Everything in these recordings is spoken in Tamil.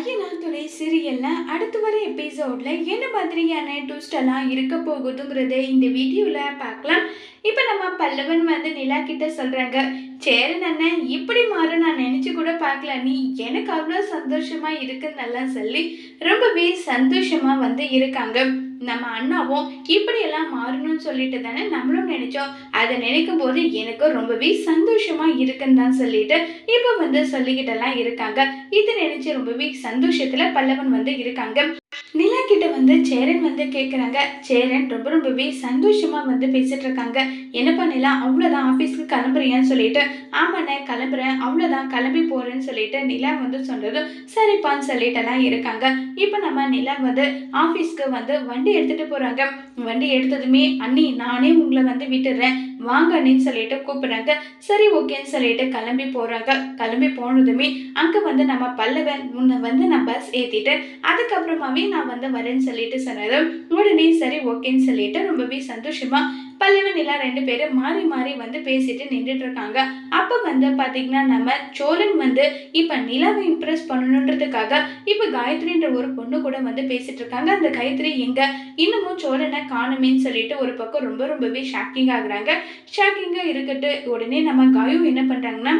ஐயனா துணை சீரியல்ல அடுத்து வர எபிசோட்ல என்ன மாதிரியான ட்விஸ்ட் எல்லாம் இருக்க போகுதுங்கிறத இந்த வீடியோல பார்க்கலாம். இப்போ நம்ம பல்லவன் வந்து நிலா கிட்ட சொல்றாங்க சேரன் அண்ணன் இப்படி மாற நான் நினைச்சு கூட பார்க்கல. நீ எனக்கு அவ்வளோ சந்தோஷமா இருக்குன்னெல்லாம் சொல்லி ரொம்பவே சந்தோஷமா வந்து இருக்காங்க. நம்ம அண்ணாவும் இப்படியெல்லாம் மாறணும்னு சொல்லிட்டு தானே நம்மளும் நினைச்சோம். அதை நினைக்கும் போது எனக்கு ரொம்பவே சந்தோஷமா இருக்குன்னு தான் சொல்லிட்டு இப்போ வந்து சொல்லிக்கிட்டெல்லாம் இருக்காங்க. இதை நினைச்சு ரொம்பவே சந்தோஷத்துல பல்லவன் வந்து இருக்காங்க. நிலா கிட்ட வந்து சேரன் வந்து கேட்குறாங்க சேரன் ரொம்ப ரொம்பவே சந்தோஷமாக வந்து பேசிட்டு இருக்காங்க. என்னப்பா நிலா அவ்வளோதான் ஆஃபீஸ்க்கு கிளம்புறியான்னு சொல்லிட்டு ஆமாண்ணே கிளம்புறேன் அவ்வளோதான் கிளம்பி போறேன்னு சொல்லிட்டு நிலா வந்து சொன்னதும் சரிப்பான்னு சொல்லிட்டெல்லாம் இருக்காங்க. இப்போ நம்ம நிலா வந்து ஆஃபீஸ்க்கு வந்து வண்டி எடுத்துட்டு போறாங்க. வண்டி எடுத்ததுமே அண்ணி நானே உங்களை வந்து விட்டுடுறேன். வாங்க அண்ணின்னு சொல்லிட்டு கூப்பிடுறாங்க. சரி ஓகேன்னு சொல்லிட்டு கிளம்பி போகிறாங்க கிளம்பி போனதுமே அங்கே வந்து நம்ம பல்லவன் உன்னை வந்து நான் பஸ் ஏற்றிட்டு அதுக்கப்புறமாவே நான் வந்து வரேன்னு சொல்லிட்டு சொன்னது உடனே சரி ஓகேன்னு சொல்லிட்டு ரொம்பவே சந்தோஷமாக பல்லவன் நிலா ரெண்டு பேரும் மாறி மாறி வந்து பேசிட்டு நின்றுட்டு இருக்காங்க. அப்ப வந்து பாத்தீங்கன்னா நம்ம சோழன் வந்து இப்ப நிலாவை இம்ப்ரெஸ் பண்ணணுன்றதுக்காக இப்ப காயத்ரின்ற ஒரு பொண்ணு கூட வந்து பேசிட்டு இருக்காங்க. அந்த காயத்ரி எங்க? இன்னமும் சோழனை காணுமேன்னு சொல்லிட்டு ஒரு பக்கம் ரொம்ப ரொம்பவே ஷாக்கிங் ஆகுறாங்க. ஷாக்கிங்கா இருக்கட்டு உடனே நம்ம காயு என்ன பண்றாங்கன்னா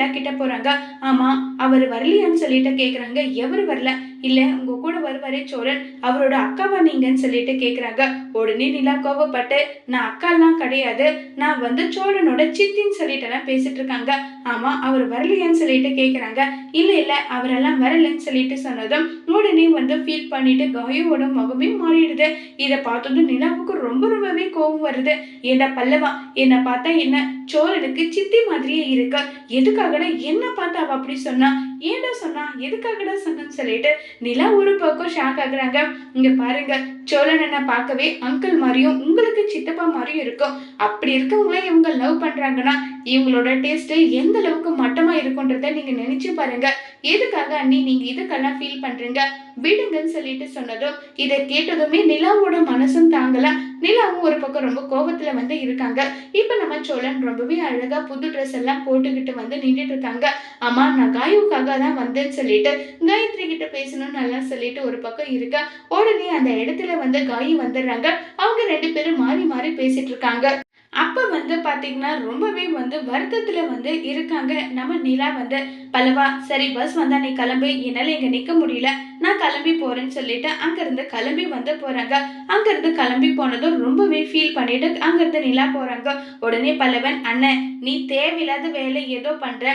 நேரா கிட்ட போறாங்க. ஆமா அவர் வரலையான்னு சொல்லிட்டு கேக்குறாங்க. எவர் வரல? இல்ல உங்க கூட வருவாரே சோழன். அவரோட அக்காவா நீங்கன்னு சொல்லிட்டு கேக்குறாங்க. உடனே நிலா கோவப்பட்டு நான் அக்காலாம் கிடையாது. நான் வந்து சோழனோட சித்தின்னு சொல்லிட்டு எல்லாம் பேசிட்டு இருக்காங்க. ஆமா அவர் வரலையான்னு சொல்லிட்டு கேக்குறாங்க. இல்ல இல்ல அவரெல்லாம் வரலன்னு சொல்லிட்டு சொன்னதும் உடனே வந்து ஃபீல் பண்ணிட்டு காயோட முகமே மாறிடுது. இதை பார்த்ததும் நிலாவுக்கு ரொம்ப ரொம்பவே கோவம் வருது. ஏண்டா பல்லவா என்னை பார்த்தா என்ன? சோழனுக்கு சித்தி மாதிரியே இருக்கு. எதுக்காக எதுக்காகடா என்ன பார்த்து அவ அப்படி சொன்னா? ஏன்டா சொன்னா? எதுக்காகடா சொன்னு சொல்லிட்டு நிலா ஒரு பக்கம் ஷாக் ஆகுறாங்க. இங்க பாருங்க சோழன் என்ன பார்க்கவே அங்கிள் மாதிரியும் உங்களுக்கு சித்தப்பா மாதிரியும் இருக்கும். அப்படி இருக்கவங்களே இவங்க லவ் பண்றாங்கன்னா இவங்களோட டேஸ்ட் எந்த அளவுக்கு மட்டமா இருக்குன்றத நீங்க நினைச்சு பாருங்க. எதுக்காக அண்ணி நீங்க இதுக்கெல்லாம் ஃபீல் பண்றீங்க? விடுங்கன்னு சொல்லிட்டு சொன்னதும் இதை கேட்டதுமே நிலாவோட மனசும் தாங்கலாம் நிலாவும் ஒரு பக்கம் ரொம்ப கோபத்துல வந்து இருக்காங்க. இப்ப நம்ம சோழன் ரொம்பவே அழகா புது ட்ரெஸ் எல்லாம் போட்டுக்கிட்டு வந்து நின்றுட்டு இருக்காங்க. அம்மா நான் காயுக்காக தான் வந்தேன்னு சொல்லிட்டு காயத்ரி கிட்ட பேசணும்னு நல்லா சொல்லிட்டு ஒரு பக்கம் இருக்க உடனே அந்த இடத்துல வந்து காயு வந்துடுறாங்க. அவங்க ரெண்டு பேரும் மாறி மாறி பேசிட்டு இருக்காங்க. அப்போ வந்து பார்த்தீங்கன்னா ரொம்பவே வந்து வருத்தத்தில் வந்து இருக்காங்க. நம்ம நிலா வந்து பல்லவா சரி பஸ் வந்தால் நீ கிளம்பு. என்னால் இங்கே நிற்க முடியல. நான் கிளம்பி போகிறேன்னு சொல்லிட்டு அங்கேருந்து கிளம்பி வந்து போகிறாங்க அங்கேருந்து கிளம்பி போனதும் ரொம்பவே ஃபீல் பண்ணிட்டு அங்கேருந்து நிலா போகிறாங்க உடனே பல்லவன் அண்ணன் நீ தேவையில்லாத வேலை ஏதோ பண்ணுற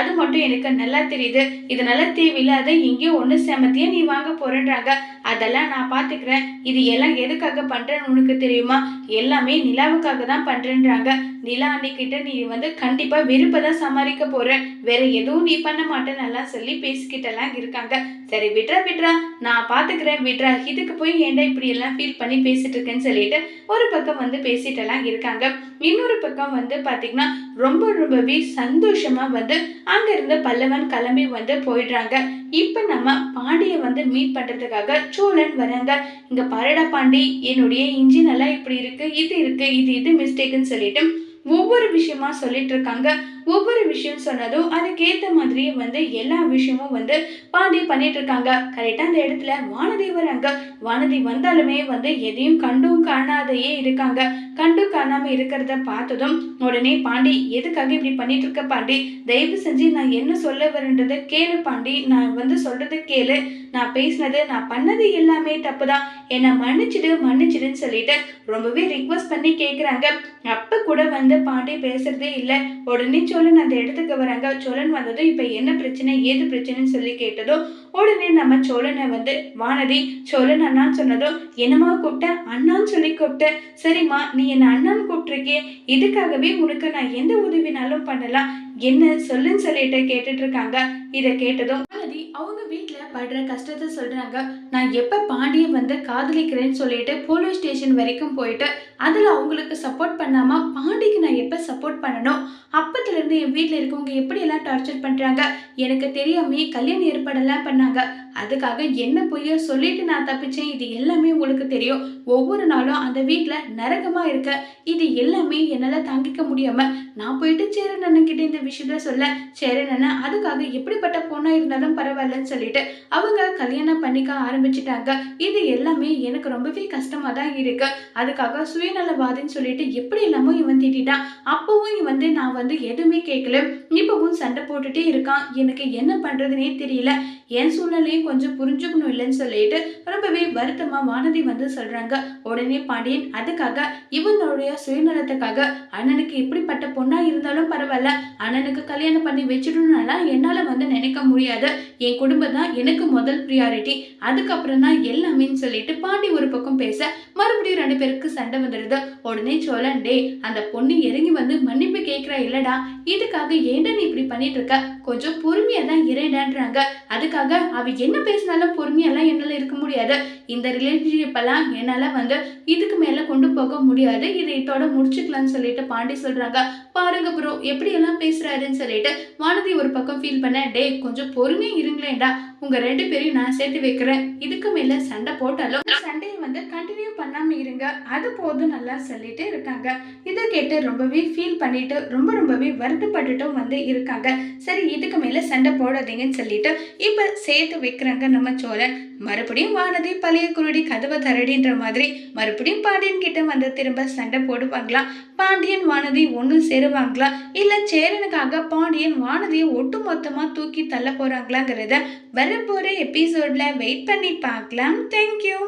அது மட்டும் எனக்கு நல்லா தெரியுது. இதனால தேவையில்லாத எங்கேயோ ஒன்று செமத்தியே நீ வாங்க போகிறேன்றாங்க அதெல்லாம் நான் பார்த்துக்கிறேன் இது எல்லாம் எதுக்காக பண்ணுறேன்னு உனக்கு தெரியுமா? எல்லாமே நிலாவுக்காக தான் பண்ணுறேன்றாங்க நிலா அன்னைக்கிட்ட நீ வந்து கண்டிப்பா வெறுப்பதான் சமாளிக்க போகிற வேற எதுவும் நீ பண்ண மாட்டேன்னு எல்லாம் சொல்லி பேசிக்கிட்டெல்லாம் இருக்காங்க. சரி விட்ரா விட்ரா நான் பார்த்துக்கிறேன் விட்ரா இதுக்கு போய் ஏன்டா இப்படி எல்லாம் ஃபீல் பண்ணி பேசிட்டு இருக்கேன்னு சொல்லிட்டு ஒரு பக்கம் வந்து பேசிட்டெல்லாம் இருக்காங்க. இன்னொரு பக்கம் வந்து பார்த்தீங்கன்னா ரொம்ப ரொம்பவே சந்தோஷமா வந்து அங்கேருந்து பல்லவன் கிளம்பி வந்து போயிடுறாங்க. இப்போ நம்ம பாண்டியை வந்து மீட் பண்ணுறதுக்காக சோழன் வராங்க. இங்கே பரடா பாண்டி என்னுடைய இன்ஜின் எல்லாம் இப்படி இருக்கு இது இருக்கு இது இது மிஸ்டேக்குன்னு சொல்லிட்டு ஒவ்வொரு விஷயமா சொல்லிட்டு இருக்காங்க ஒவ்வொரு விஷயம் சொன்னதும் அதுக்கேற்ற மாதிரியே வந்து எல்லா விஷயமும் வந்து பாண்டி பண்ணிட்டு இருக்காங்க. கரெக்டாக அந்த இடத்துல வானதி வராங்க வானதி வந்தாலுமே வந்து எதையும் கண்டும் காணாதையே இருக்காங்க. கண்டும் காணாம இருக்கிறத பார்த்ததும் உடனே பாண்டி எதுக்காக இப்படி பண்ணிட்டு இருக்க பாண்டி? தயவு செஞ்சு நான் என்ன சொல்ல வரேன்றதை கேளு பாண்டி. நான் வந்து சொல்றதை கேளு. நான் பேசினது நான் பண்ணது எல்லாமே தப்பு தான் என்னை மன்னிச்சிடு மன்னிச்சிடுன்னு சொல்லிட்டு ரொம்பவே ரிக்வஸ்ட் பண்ணி கேட்குறாங்க அப்போ கூட வந்து பாண்டி பேசுறதே இல்லை. உடனே சோழன் அந்த இடத்துக்கு வராங்க. சோழன் வந்ததும் இப்போ என்ன பிரச்சனை? ஏது பிரச்சனைன்னு சொல்லி கேட்டதோ உடனே நம்ம சோழனை வந்து வானதி சோழன் அண்ணான்னு சொன்னதும் என்னம்மா கூப்பிட்ட? அண்ணான்னு சொல்லி கூப்பிட்ட. சரிம்மா நீ என்ன அண்ணான்னு கூப்பிட்டுருக்கிய. இதுக்காகவே உனக்கு நான் எந்த உதவினாலும் பண்ணலாம். என்ன சொல்லுன்னு சொல்லிட்டு கேட்டுட்டு இருக்காங்க. இதை கேட்டதும் வானதி அவங்க வீட்டில் படுற கஷ்டத்தை சொல்கிறாங்க நான் எப்போ பாண்டியை வந்து காதலிக்கிறேன்னு சொல்லிட்டு போலீஸ் ஸ்டேஷன் வரைக்கும் போயிட்டு அதில் அவங்களுக்கு சப்போர்ட் பண்ணாமல் பாண்டிக்கு நான் எப்போ சப்போர்ட் பண்ணணும்? அப்பத்துலேருந்து என் வீட்டில் இருக்கவங்க எப்படியெல்லாம் டார்ச்சர் பண்ணுறாங்க எனக்கு தெரியாமே கல்யாணம் ஏற்பாடெல்லாம் பண்ணாங்க. அதுக்காக என்ன பொய்யோ சொல்லிட்டு நான் தப்பிச்சேன். இது எல்லாமே உங்களுக்கு தெரியும். ஒவ்வொரு நாளும் அந்த வீட்டில் நரகமாக இருக்க. இது எல்லாமே என்னால் தாங்கிக்க முடியாமல் நான் போயிட்டு சேரன் அண்ணன் கிட்ட இந்த விஷயத்த சொல்ல சேரன் அண்ணன் அதுக்காக எப்படிப்பட்ட பொண்ணாக இருந்தாலும் பரவாயில்லன்னு சொல்லிட்டு அவங்க கல்யாணம் பண்ணிக்க ஆரம்பிச்சிட்டாங்க. இது எல்லாமே எனக்கு ரொம்பவே கஷ்டமாக தான் இருக்கு. அதுக்காக சுயநலவாதின்னு சொல்லிட்டு எப்படி எல்லாமோ இவன் திட்டான் அப்பவும் இவன் வந்து நான் வந்து எதுவுமே கேட்கல இப்பவும் சண்டை போட்டுட்டே இருக்கான். எனக்கு என்ன பண்ணுறதுனே தெரியல. என் சூழ்நிலையும் கொஞ்சம் புரிஞ்சுக்கணும் இல்லைன்னு சொல்லிட்டு ரொம்பவே வருத்தமாக வானதி வந்து சொல்கிறாங்க உடனே பாண்டியன் அதுக்காக இவனுடைய சுயநலத்துக்காக அண்ணனுக்கு எப்படிப்பட்ட பொண்ணாக இருந்தாலும் பரவாயில்ல. அண்ணனுக்கு கல்யாணம் பண்ணி வச்சிடணும்னாலாம் என்னால் வந்து நினைக்க முடியாது. என் குடும்பம் தான் எனக்கு முதல் ப்ரியாரிட்டி அதுக்கப்புறம் தான் எல்லாமேன்னு சொல்லிட்டு பாண்டி ஒரு பக்கம் பேச மறுபடியும் ரெண்டு பேருக்கு சண்டை வந்துடுது. உடனே சோழன் டே அந்த பொண்ணு இறங்கி வந்து மன்னிப்பு கேட்கிறா இல்லடா. இதுக்காக ஏன்டா நீ இப்படி பண்ணிட்டு இருக்க? கொஞ்சம் பொறுமையாக தான் இறைடான்றாங்க அதுக்காக அவ என்ன பேசினாலும் பொறுமையெல்லாம் என்னால் இருக்க முடியாது. இந்த ரிலேஷன்ஷிப்பெல்லாம் எல்லாம் வந்து இதுக்கு மேலே கொண்டு போக முடியாது. இதை இதோட முடிச்சுக்கலாம்னு சொல்லிட்டு பாண்டி சொல்றாங்க. பாருங்க ப்ரோ எப்படி எல்லாம் பேசுறாருன்னு சொல்லிட்டு வானதி ஒரு பக்கம் ஃபீல் பண்ண டே கொஞ்சம் பொறுமையாக இருங்களேன்டா. உங்க ரெண்டு பேரையும் நான் சேர்த்து வைக்கிறேன். இதுக்கு மேல சண்டை போட்டாலும் சண்டையை வந்து கண்டினியூ பண்ணாம இருங்க. அது போதும் நல்லா சொல்லிட்டு இருக்காங்க. இதை கேட்டு ரொம்பவே ஃபீல் பண்ணிட்டு ரொம்ப ரொம்பவே வருத்தப்பட்டுட்டும் வந்து இருக்காங்க. சரி இதுக்கு மேலே சண்டை போடாதீங்கன்னு சொல்லிட்டு இப்போ சேர்த்து வைக்கிறாங்க நம்ம சோழன். மறுபடியும் வானதி பழைய குருடி கதவை தரடின்ற மாதிரி மறுபடியும் பாண்டியன் கிட்ட வந்து திரும்ப சண்டை போடுவாங்களா? பாண்டியன் வானதி ஒன்று சேருவாங்களா? இல்லை சேரனுக்காக பாண்டியன் வானதியை ஒட்டு மொத்தமாக தூக்கி தள்ள போகிறாங்களாங்கிறத வரப்போற எபிசோடில் வெயிட் பண்ணி பார்க்கலாம். தேங்க்யூ